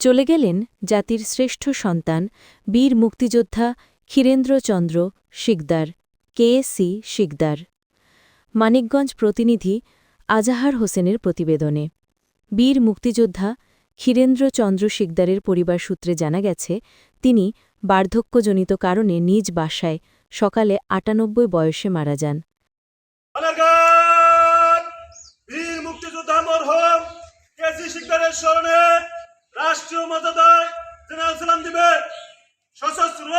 চলে গেলেন জাতির শ্রেষ্ঠ সন্তান, বীর মুক্তিযোদ্ধা ক্ষীরেন্দ্রচন্দ্র শিকদার কেএসসি শিকদার। মানিকগঞ্জ প্রতিনিধি আজাহার হোসেনের প্রতিবেদনে। বীর মুক্তিযোদ্ধা ক্ষীরেন্দ্রচন্দ্র শিকদারের পরিবার সূত্রে জানা গেছে, তিনি বার্ধক্যজনিত কারণে নিজ বাসায় সকালে আটানব্বই বয়সে মারা যান। কেসি শিকদারের রাষ্ট্রীয় মর্যাদায় জেনারেল সালাম দিবে সশস্ত্র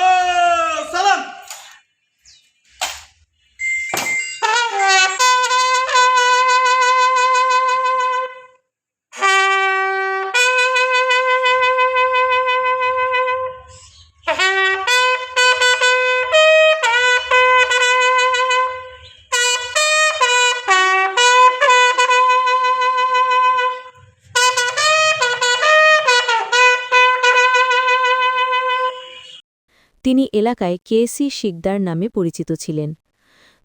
তিনি এলাকায় কেএসি শিকদার নামে পরিচিত ছিলেন।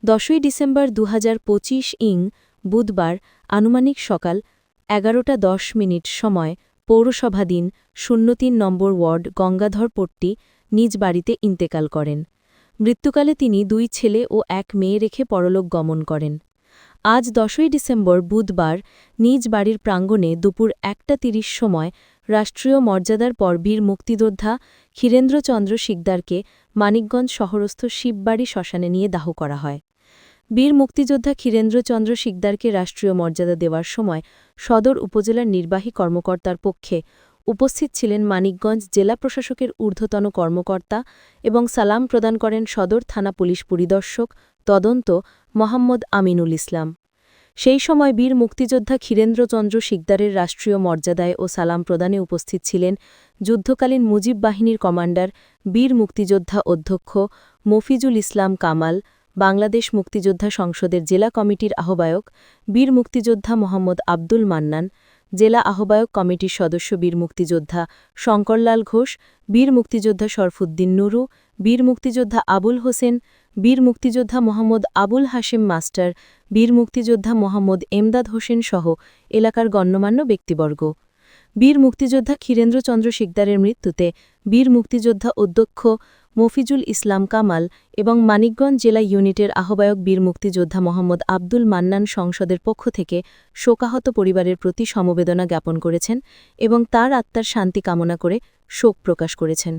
দশই ডিসেম্বর দু হাজার পঁচিশ ইং বুধবার আনুমানিক সকাল এগারোটা দশ মিনিট সময় পৌরসভাধীন শূন্য তিন নম্বর ওয়ার্ড গঙ্গাধরপট্টি নিজ বাড়িতে ইন্তেকাল করেন। মৃত্যুকালে তিনি দুই ছেলে ও এক মেয়ে রেখে পরলোক গমন করেন। আজ দশই ডিসেম্বর বুধবার নিজ বাড়ির প্রাঙ্গণে দুপুর একটা তিরিশ সময় রাষ্ট্রীয় মর্যাদার পর বীর মুক্তিযোদ্ধা ক্ষীরেন্দ্রচন্দ্র শিকদারকে মানিকগঞ্জ শহরস্থ শিববাড়ি শ্মশানে নিয়ে দাহ করা হয়। বীর মুক্তিযোদ্ধা ক্ষীরেন্দ্রচন্দ্র শিকদারকে রাষ্ট্রীয় মর্যাদা দেওয়ার সময় সদর উপজেলার নির্বাহী কর্মকর্তার পক্ষে উপস্থিত ছিলেন মানিকগঞ্জ জেলা প্রশাসকের ঊর্ধ্বতন কর্মকর্তা এবং সালাম প্রদান করেন সদর থানা পুলিশ পরিদর্শক তদন্ত মোহাম্মদ আমিনুল ইসলাম। সেই সময় বীর মুক্তিযোদ্ধা ক্ষীরেন্দ্রচন্দ্র শিকদারের রাষ্ট্রীয় মর্যাদায় ও সালাম প্রদানে উপস্থিত ছিলেন যুদ্ধকালীন মুজিব বাহিনীর কমান্ডার, বীর মুক্তিযোদ্ধা অধ্যক্ষ মফিজুল ইসলাম কামাল, বাংলাদেশ মুক্তিযোদ্ধা সংসদের জেলা কমিটির আহ্বায়ক, বীর মুক্তিযোদ্ধা মোহাম্মদ আব্দুল মান্নান জেলা আহ্বায়ক কমিটির সদস্য বীর মুক্তিযোদ্ধা শঙ্করলাল ঘোষ, বীর মুক্তিযোদ্ধা শরফুদ্দিন নুরু, বীর মুক্তিযোদ্ধা আবুল হোসেন, বীর মুক্তিযোদ্ধা মোহাম্মদ আবুল হাশেম মাস্টার, বীর মুক্তিযোদ্ধা মোহাম্মদ এমদাদ হোসেন সহ এলাকার গণ্যমান্য ব্যক্তিবর্গ। বীর মুক্তিযোদ্ধা ক্ষীরেন্দ্রচন্দ্র শিকদারের মৃত্যুতে বীর মুক্তিযোদ্ধা অধ্যক্ষ মফিজুল ইসলাম কামাল এবং মানিকগঞ্জ জেলা ইউনিটের আহ্বায়ক বীর মুক্তিযোদ্ধা মোহাম্মদ আব্দুল মান্নান সংসদের পক্ষ থেকে শোকাহত পরিবারের প্রতি সমবেদনা জ্ঞাপন করেছেন এবং তার আত্মার শান্তি কামনা করে শোক প্রকাশ করেছেন।